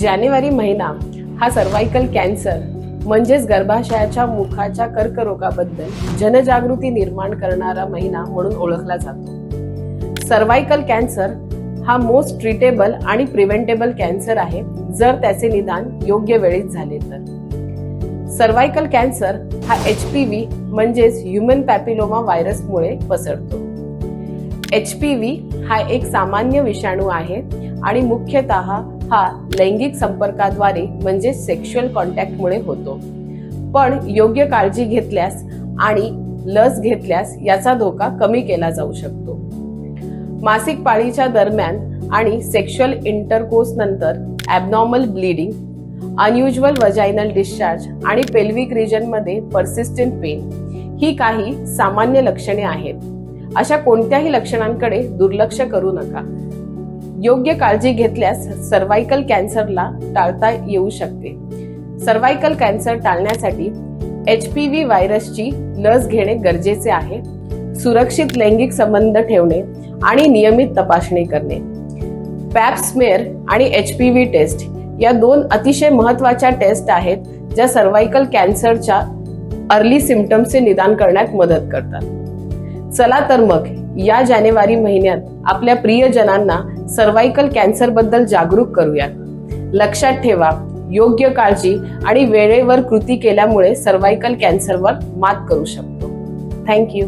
जानेवारी महिना हा cervical cancer म्हणजेच गर्भाशयाच्या मुखाच्या कर्करोगाबद्दल जनजागृती निर्माण करणारा महिना म्हणून ओळखला जातो. सर्वायकल कॅन्सर हा मोस्ट ट्रीटेबल आणि प्रिव्हेंटेबल कॅन्सर आहे जर त्याचे निदान योग्य वेळीत झाले तर. सर्वायकल कॅन्सर हा एच पी व्ही म्हणजेच ह्युमन पॅपिलोमा व्हायरसमुळे पसरतो. एच पी व्ही हा एक सामान्य विषाणू आहे आणि मुख्यतः हा लैंगिक संपर्काद्वारे म्हणजे सेक्शुअल कॉन्टॅक्टमुळे होतो. पण योग्य काळजी घेतल्यास आणि लस घेतल्यास याचा धोका कमी केला जाऊ शकतो. मासिक पाळीच्या दरम्यान आणि सेक्शुअल इंटरकोर्स नंतर abnormal bleeding unusual vaginal discharge आणि पेल्विक रिजनमध्ये पर्सिस्टंट पेन ही काही सामान्य लक्षणे आहेत. अशा कोणत्याही लक्षणांकडे दुर्लक्ष करू नका. योग्य काळजी घेतल्यास सर्वायकल कॅन्सरला टाळता येऊ शकते. सर्वायकल कॅन्सर टाळण्यासाठी एच पी व्ही व्हायरसची लस घेणे गरजेचे आहे सुरक्षित लैंगिक संबंध ठेवणे आणि नियमित तपासणी करणे. पॅप स्मेअर आणि एच पी व्ही टेस्ट या दोन अतिशय महत्त्वाच्या टेस्ट आहेत ज्या सर्वायकल कॅन्सरच्या अर्ली सिमटम्सचे निदान करण्यात मदत करतात. चला तर मग या जानेवारी महिन्यात आपल्या प्रियजनांना सर्वायकल कॅन्सरबद्दल जागरूक करूयात. लक्षात ठेवा योग्य काळजी आणि वेळेवर कृती केल्यामुळे सर्वायकल कॅन्सरवर मात करू शकतो. थँक्यू